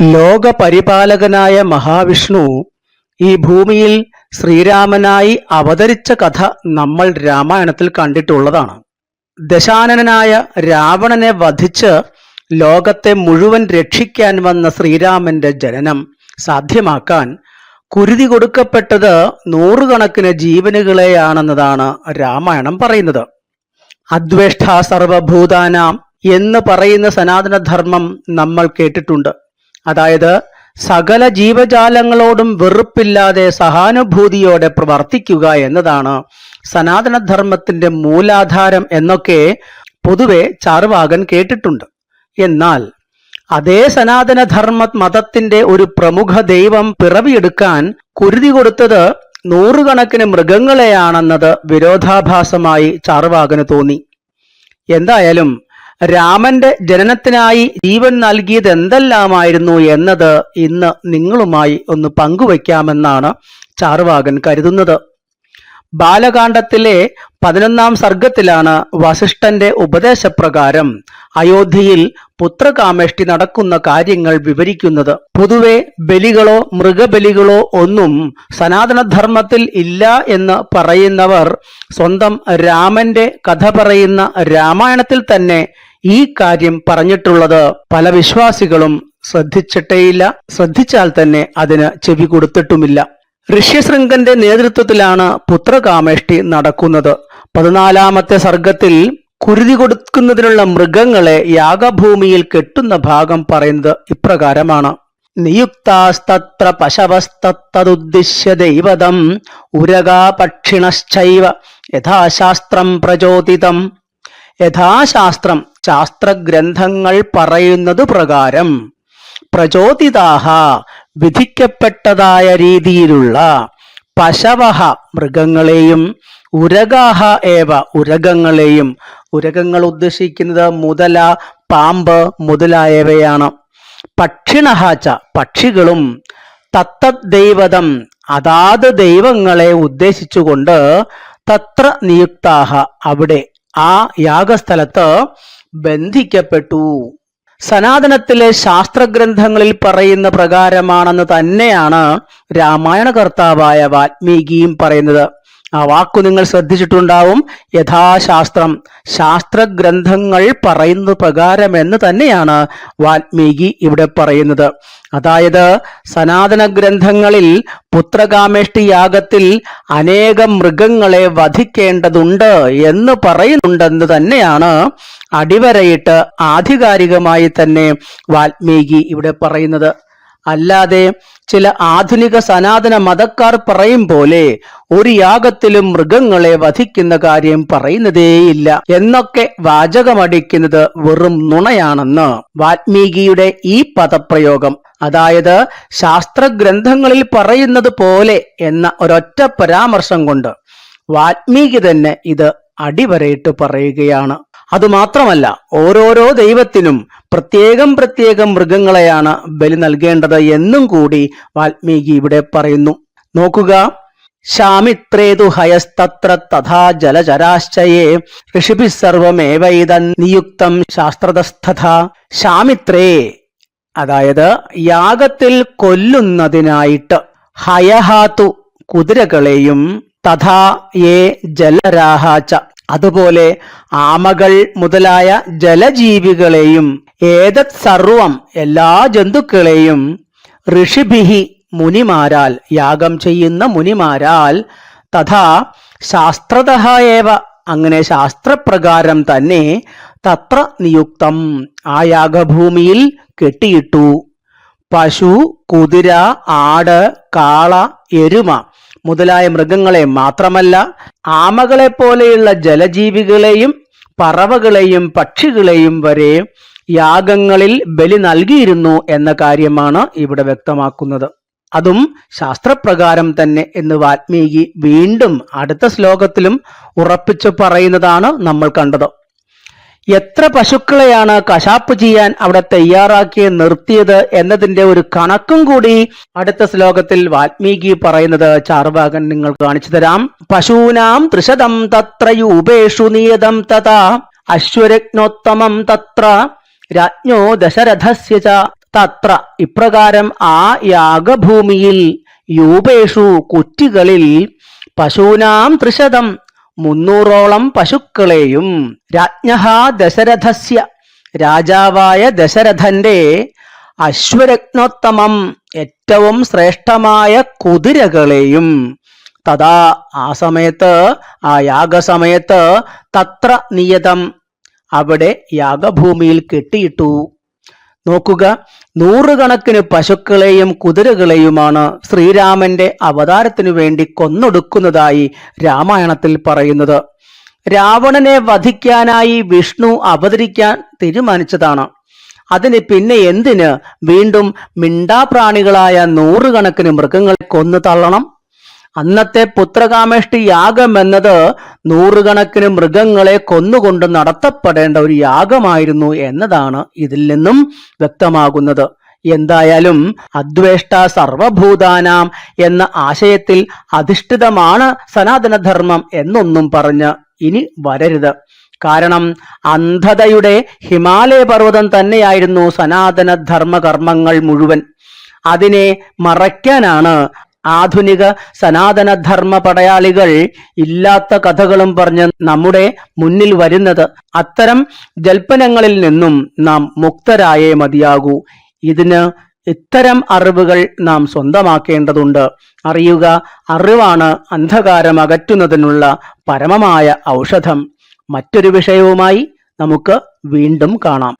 ലോകപരിപാലകനായ മഹാവിഷ്ണു ഈ ഭൂമിയിൽ ശ്രീരാമനായി അവതരിച്ച കഥ നമ്മൾ രാമായണത്തിൽ കണ്ടിട്ടുള്ളതാണ്. ദശാനനായ രാവണനെ വധിച്ച് ലോകത്തെ മുഴുവൻ രക്ഷിക്കാൻ വന്ന ശ്രീരാമന്റെ ജനനം സാധ്യമാക്കാൻ കുരുതി കൊടുക്കപ്പെട്ടത് നൂറുകണക്കിന് ജീവനുകളെയാണെന്നതാണ് രാമായണം പറയുന്നത്. അദ്വേഷ്ട സർവഭൂതാനാം എന്ന് പറയുന്ന സനാതനധർമ്മം നമ്മൾ കേട്ടിട്ടുണ്ട്. അതായത് സകല ജീവജാലങ്ങളോടും വെറുപ്പില്ലാതെ സഹാനുഭൂതിയോടെ പ്രവർത്തിക്കുക എന്നതാണ് സനാതനധർമ്മത്തിന്റെ മൂലാധാരം എന്നൊക്കെ പൊതുവെ ചാർവാകൻ കേട്ടിട്ടുണ്ട്. എന്നാൽ അതേ സനാതനധർമ്മ മതത്തിന്റെ ഒരു പ്രമുഖ ദൈവം പിറവിയെടുക്കാൻ കുരുതി കൊടുത്തത് നൂറുകണക്കിന് മൃഗങ്ങളെയാണെന്നത് വിരോധാഭാസമായി ചാർവാകന് തോന്നി. എന്തായാലും രാമന്റെ ജനനത്തിനായി ജീവൻ നൽകിയത് എന്തെല്ലാമായിരുന്നു എന്നത് ഇന്ന് നിങ്ങളുമായി ഒന്ന് പങ്കുവയ്ക്കാമെന്നാണ് ചാർവാകൻ കരുതുന്നത്. ബാലകാണ്ഡത്തിലെ പതിനൊന്നാം സർഗത്തിലാണ് വസിഷ്ഠന്റെ ഉപദേശപ്രകാരം അയോധ്യയിൽ പുത്രകാമേഷ്ടി നടക്കുന്ന കാര്യങ്ങൾ വിവരിക്കുന്നത്. പൊതുവെ ബലികളോ മൃഗബലികളോ ഒന്നും സനാതനധർമ്മത്തിൽ ഇല്ല എന്ന് പറയുന്നവർ സ്വന്തം രാമന്റെ കഥ പറയുന്ന രാമായണത്തിൽ തന്നെ ഈ കാര്യം പറഞ്ഞിട്ടുള്ളത് പല വിശ്വാസികളും ശ്രദ്ധിച്ചിട്ടേയില്ല. ശ്രദ്ധിച്ചാൽ തന്നെ അതിന് ചെവി കൊടുത്തിട്ടുമില്ല. ഋഷ്യശൃംഗന്റെ നേതൃത്വത്തിലാണ് പുത്രകാമേഷ്ടി നടക്കുന്നത്. പതിനാലാമത്തെ സർഗത്തിൽ കുരുതി കൊടുക്കുന്നതിനുള്ള മൃഗങ്ങളെ യാഗഭൂമിയിൽ കെട്ടുന്ന ഭാഗം പറയുന്നത് ഇപ്രകാരമാണ്. നിയുക്താസ്തത്ര പശവസ്തത്തതുദ്ദിശ്യ ദൈവതം ഉരകാ പക്ഷിണശ്ചൈവ യഥാശാസ്ത്രം പ്രചോദിതം. യഥാശാസ്ത്രം ശാസ്ത്രഗ്രന്ഥങ്ങൾ പറയുന്നത് പ്രകാരം പ്രചോദിതാഹ വിധിക്കപ്പെട്ടതായ രീതിയിലുള്ള പശവഹ മൃഗങ്ങളെയും ഉരകാഹ ഏവ ഉരകങ്ങളെയും ഉരകങ്ങൾ ഉദ്ദേശിക്കുന്നത് മുതല പാമ്പ് മുതലായവയാണ്. പക്ഷിണഹാച്ച പക്ഷികളും തത്ത ദൈവതം അതാത് ദൈവങ്ങളെ ഉദ്ദേശിച്ചുകൊണ്ട് തത്ര നിയുക്താഹ അവിടെ ആ യാഗസ്ഥലത്ത് ബന്ധിക്കപ്പെട്ടു. സനാതനത്തിലെ ശാസ്ത്രഗ്രന്ഥങ്ങളിൽ പറയുന്ന പ്രകാരമാണെന്ന് തന്നെയാണ് രാമായണ കർത്താവായ വാൽമീകിയും പറയുന്നത്. ആ വാക്കു നിങ്ങൾ ശ്രദ്ധിച്ചിട്ടുണ്ടാവും. യഥാശാസ്ത്രം ശാസ്ത്രഗ്രന്ഥങ്ങൾ പറയുന്ന പ്രകാരം എന്ന് തന്നെയാണ് വാൽമീകി ഇവിടെ പറയുന്നത്. അതായത് സനാതന ഗ്രന്ഥങ്ങളിൽ പുത്രകാമേഷ്ടി യാഗത്തിൽ അനേകം മൃഗങ്ങളെ വധിക്കേണ്ടതുണ്ട് എന്ന് പറയുന്നുണ്ടെന്ന് തന്നെയാണ് അടിവരയിട്ട് ആധികാരികമായി തന്നെ വാൽമീകി ഇവിടെ പറയുന്നത്. അല്ലാതെ ചില ആധുനിക സനാതന മതക്കാർ പറയും പോലെ ഒരു യാഗത്തിലും മൃഗങ്ങളെ വധിക്കുന്ന കാര്യം പറയുന്നതേയില്ല. എന്നൊക്കെ വാചകമടിക്കുന്നത് വെറും നുണയാണെന്ന് വാൽമീകിയുടെ ഈ പദപ്രയോഗം. അതായത് ശാസ്ത്രഗ്രന്ഥങ്ങളിൽ പറയുന്നത് പോലെ എന്ന ഒരൊറ്റ പരാമർശം കൊണ്ട് വാൽമീകി തന്നെ ഇത് അടിവരയിട്ട് പറയുകയാണ്. അതുമാത്രമല്ല ഓരോരോ ദൈവത്തിനും പ്രത്യേകം പ്രത്യേകം മൃഗങ്ങളെയാണ് ബലി നൽകേണ്ടത് എന്നും കൂടി വാൽമീകി ഇവിടെ പറയുന്നു. നോക്കുക ശാമിത്രേതു ഹയസ്തത്ര തഥാ ജലചരാശ്ചയേ ഋഷിഭി സർവമേവൈത നിയുക്തം ശാസ്ത്രതസ്ഥത ശാമിത്രേ അതായത് യാഗത്തിൽ കൊല്ലുന്നതിനായിട്ട് ഹയഹാതു കുതിരകളെയും തഥാ യേ ജലരാഹാച്ച അതുപോലെ ആമകൾ മുതലായ ജലജീവികളെയും ഏതത് സർവം എല്ലാ ജന്തുക്കളെയും ഋഷിഭിഹി മുനിമാരാൽ യാഗം ചെയ്യുന്ന മുനിമാരാൽ തഥാ ശാസ്ത്രതഹേവ അങ്ങനെ ശാസ്ത്രപ്രകാരം തന്നെ തത്ര നിയുക്തം. ആ യാഗഭൂമിയിൽ കെട്ടിയിട്ടു. പശു കുതിര ആട് കാള എരുമ മുതലായ മൃഗങ്ങളെ മാത്രമല്ല ആമകളെ പോലെയുള്ള ജലജീവികളെയും പറവകളെയും പക്ഷികളെയും വരെ യാഗങ്ങളിൽ ബലി നൽകിയിരുന്നു എന്ന കാര്യമാണ് ഇവിടെ വ്യക്തമാക്കുന്നത്. അതും ശാസ്ത്രപ്രകാരം തന്നെ എന്ന് വാൽമീകി വീണ്ടും അടുത്ത ശ്ലോകത്തിലും ഉറപ്പിച്ചു പറയുന്നതാണ് നമ്മൾ കണ്ടത്. എത്ര പശുക്കളെയാണ് കശാപ്പ് ചെയ്യാൻ അവിടെ തയ്യാറാക്കി നിർത്തിയത് എന്നതിന്റെ ഒരു കണക്കും കൂടി അടുത്ത ശ്ലോകത്തിൽ വാൽമീകി പറയുന്നത് ചാർവാകൻ നിങ്ങൾ കാണിച്ചു തരാം. പശൂനാം ത്രിശതം തത്ര യൂപേഷു നിയതം തഥാ അശ്വരജ്ഞോത്തമം തത്ര രാജ്ഞോ ദശരഥസ്യ തത്ര. ഇപ്രകാരം ആ യാഗഭൂമിയിൽ യൂപേഷു കുറ്റികളിൽ പശൂനാം ത്രിശതം മുന്നൂറോളം പശുക്കളെയും രാജ്ഞ ദശരഥസ്യ രാജാവായ ദശരഥന്റെ അശ്വരത്നോത്തമം ഏറ്റവും ശ്രേഷ്ഠമായ കുതിരകളെയും തഥാ ആ സമയത്ത് ആ യാഗസമയത്ത് തത്ര നിയതം അവിടെ യാഗഭൂമിയിൽ കെട്ടിയിട്ടു. നോക്കുക. നൂറുകണക്കിന് പശുക്കളെയും കുതിരകളെയുമാണ് ശ്രീരാമന്റെ അവതാരത്തിനു വേണ്ടി കൊന്നൊടുക്കുന്നതായി രാമായണത്തിൽ പറയുന്നത്. രാവണനെ വധിക്കാനായി വിഷ്ണു അവതരിക്കാൻ തീരുമാനിച്ചതാണ്. അതിന് പിന്നെ എന്തിന് വീണ്ടും മിണ്ടാപ്രാണികളായ നൂറുകണക്കിന് മൃഗങ്ങളെ കൊന്നു തള്ളണം? അന്നത്തെ പുത്രകാമേഷ്ടി യാഗം എന്നത് നൂറുകണക്കിന് മൃഗങ്ങളെ കൊന്നുകൊണ്ട് നടത്തപ്പെടേണ്ട ഒരു യാഗമായിരുന്നു എന്നതാണ് ഇതിൽ നിന്നും വ്യക്തമാകുന്നത്. എന്തായാലും അദ്വേഷ്ട സർവഭൂതാനാം എന്ന ആശയത്തിൽ അധിഷ്ഠിതമാണ് സനാതനധർമ്മം എന്നൊന്നും പറഞ്ഞ് ഇനി വരരുത്. കാരണം അന്ധതയുടെ ഹിമാലയ പർവതം തന്നെയായിരുന്നു സനാതനധർമ്മകർമ്മങ്ങൾ മുഴുവൻ. അതിനെ മറയ്ക്കാനാണ് ആധുനിക സനാതന ധർമ്മ പടയാളികൾ ഇല്ലാത്ത കഥകളും പറഞ്ഞ് നമ്മുടെ മുന്നിൽ വരുന്നത്. അത്തരം ജൽപ്പനങ്ങളിൽ നിന്നും നാം മുക്തരായേ മതിയാകൂ. ഇതിന് ഇത്തരം അറിവുകൾ നാം സ്വന്തമാക്കേണ്ടതുണ്ട്. അറിയുക അറിവാണ് അന്ധകാരം അകറ്റുന്നതിനുള്ള പരമമായ ഔഷധം. മറ്റൊരു വിഷയവുമായി നമുക്ക് വീണ്ടും കാണാം.